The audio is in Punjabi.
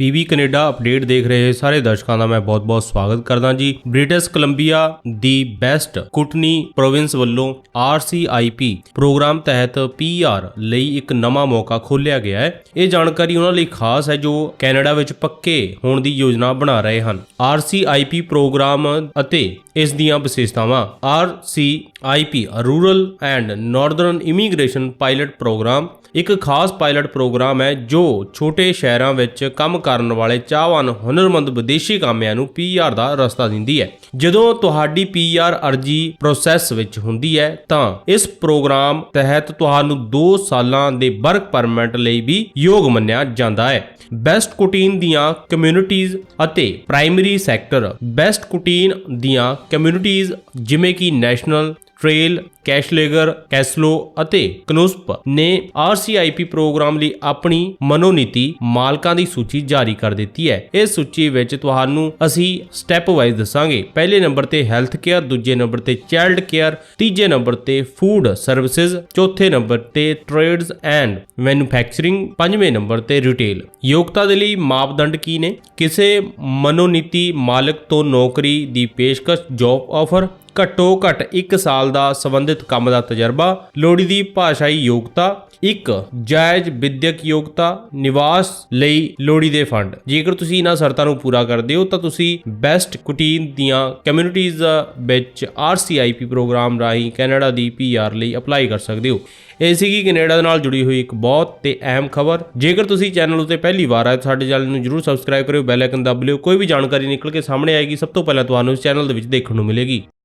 ਪੀਵੀ ਕੈਨੇਡਾ ਅਪਡੇਟ ਦੇਖ ਰਹੇ ਸਾਰੇ ਦਰਸ਼ਕਾਂ ਦਾ ਮੈਂ ਬਹੁਤ-ਬਹੁਤ ਸਵਾਗਤ ਕਰਦਾ ਜੀ। ਬ੍ਰਿਟਿਸ਼ ਕੋਲੰਬੀਆ ਦੀ ਬੈਸਟ ਕੁਟਨੀ ਪ੍ਰੋਵਿੰਸ ਵੱਲੋਂ RCIP ਪ੍ਰੋਗਰਾਮ ਤਹਿਤ PR ਲਈ ਇੱਕ ਨਵਾਂ ਮੌਕਾ ਖੋਲ੍ਹਿਆ ਗਿਆ ਹੈ। ਇਹ ਜਾਣਕਾਰੀ ਉਹਨਾਂ ਲਈ ਖਾਸ ਹੈ ਜੋ ਕੈਨੇਡਾ ਵਿੱਚ ਪੱਕੇ ਹੋਣ ਦੀ ਯੋਜਨਾ ਬਣਾ ਰਹੇ ਹਨ। RCIP ਪ੍ਰੋਗਰਾਮ ਅਤੇ ਇਸ ਦੀਆਂ ਵਿਸ਼ੇਸ਼ਤਾਵਾਂ R C I P rural and northern immigration pilot program ਇੱਕ ਖਾਸ ਪਾਇਲਟ ਪ੍ਰੋਗਰਾਮ ਹੈ ਜੋ ਛੋਟੇ ਸ਼ਹਿਰਾਂ ਵਿੱਚ ਕੰਮ ਕਰਨ ਵਾਲੇ ਚਾਹਵਾਨ, ਹੁਨਰਮੰਦ ਵਿਦੇਸ਼ੀ ਕਾਮਿਆਂ ਨੂੰ ਪੀਆਰ ਦਾ ਰਸਤਾ ਦਿੰਦੀ ਹੈ। ਜਦੋਂ ਤੁਹਾਡੀ ਪੀਆਰ ਅਰਜੀ ਪ੍ਰੋਸੈਸ ਵਿੱਚ ਹੁੰਦੀ ਹੈ, ਤਾਂ ਇਸ ਪ੍ਰੋਗਰਾਮ ਤਹਿਤ ਤੁਹਾਨੂੰ 2 ਸਾਲਾਂ ਦੇ ਵਰਕ ਪਰਮਿਟ ਲਈ ਵੀ ਯੋਗ ਮੰਨਿਆ ਜਾਂਦਾ ਹੈ। ਬੈਸਟ ਕੁਟੀਨ ਦੀਆਂ ਕਮਿਊਨਿਟੀਜ਼ ਅਤੇ ਪ੍ਰਾਇਮਰੀ ਸੈਕਟਰ ਬੈਸਟ ਕੁਟੀਨ ਦੀਆਂ ਕਮਿਊਨਿਟੀਜ਼ ਜਿਵੇਂ ਕਿ ਨੈਸ਼ਨਲ ਟ੍ਰੇਲ, ਕੈਸ਼ਲੇਗਰ, ਕੈਸਲੋ ਅਤੇ ਕਨੁਸਪ ਨੇ RCIP ਪ੍ਰੋਗਰਾਮ ਲਈ ਆਪਣੀ ਮਨੋਨੀਤੀ ਮਾਲਕਾਂ ਦੀ ਸੂਚੀ ਜਾਰੀ ਕਰ ਦਿੱਤੀ ਹੈ। ਇਸ ਸੂਚੀ ਵਿੱਚ ਤੁਹਾਨੂੰ ਅਸੀਂ ਸਟੈਪ ਵਾਈਜ਼ ਦੱਸਾਂਗੇ। ਪਹਿਲੇ ਨੰਬਰ ਤੇ ਹੈਲਥ ਕੇਅਰ ਦੂਜੇ ਨੰਬਰ ਤੇ ਚਾਈਲਡ ਕੇਅਰ ਤੀਜੇ ਨੰਬਰ ਤੇ ਫੂਡ ਸਰਵਿਸਿਜ਼ ਚੌਥੇ ਨੰਬਰ ਤੇ ਟ੍ਰੇਡਸ ਐਂਡ ਮੈਨੂਫੈਕਚਰਿੰਗ ਪੰਜਵੇਂ ਨੰਬਰ ਤੇ ਰਿਟੇਲ ਯੋਗਤਾ ਦੇ ਲਈ ਮਾਪਦੰਡ ਕੀ ਨੇ? ਕਿਸੇ ਮਨੋਨੀਤੀ ਮਾਲਕ ਤੋਂ ਨੌਕਰੀ ਦੀ ਪੇਸ਼ਕਸ਼ ਜੌਬ ਆਫਰ ਘੱਟੋ ਘੱਟ 1 ਸਾਲ ਦਾ ਸੰਬੰਧਿਤ ਕੰਮ ਦਾ ਤਜਰਬਾ, ਲੋੜੀਦੀ ਭਾਸ਼ਾਈ ਯੋਗਤਾ, ਇੱਕ ਜਾਇਜ਼ ਵਿਦਿਅਕ ਯੋਗਤਾ, ਨਿਵਾਸ ਲਈ ਲੋੜੀਦੇ ਫੰਡ। ਜੇਕਰ ਤੁਸੀਂ ਇਹਨਾਂ ਸ਼ਰਤਾਂ ਨੂੰ ਪੂਰਾ ਕਰਦੇ ਹੋ, ਤਾਂ ਤੁਸੀਂ ਬੈਸਟ ਕੁਟੀਨ ਦੀਆਂ ਕਮਿਊਨਿਟੀਜ਼ ਵਿੱਚ RCIP ਪ੍ਰੋਗਰਾਮ ਰਾਹੀਂ ਕੈਨੇਡਾ ਦੀ PR ਲਈ ਅਪਲਾਈ ਕਰ ਸਕਦੇ ਹੋ। ਇਹ ਸੀਗੀ ਕੈਨੇਡਾ ਦੇ ਨਾਲ ਜੁੜੀ ਹੋਈ ਇੱਕ ਬਹੁਤ ਤੇ ਅਹਿਮ ਖਬਰ। ਜੇਕਰ ਤੁਸੀਂ ਚੈਨਲ ਉਤੇ ਪਹਿਲੀ ਵਾਰ ਆਏ, ਤਾਂ ਸਾਡੇ ਚੈਨਲ ਨੂੰ ਜਰੂਰ ਸਬਸਕ੍ਰਾਈਬ ਕਰਿਓ, ਬੈਲ ਆਈਕਨ ਦਬ ਲਿਓ। ਕੋਈ ਵੀ ਜਾਣਕਾਰੀ ਨਿਕਲ ਕੇ ਸਾਹਮਣੇ ਆਏਗੀ, ਸਭ ਤੋਂ ਪਹਿਲਾਂ ਤੁਹਾਨੂੰ ਇਸ ਚੈਨਲ ਦੇ ਵਿੱਚ ਦੇਖਣ ਨੂੰ ਮਿਲੇਗੀ।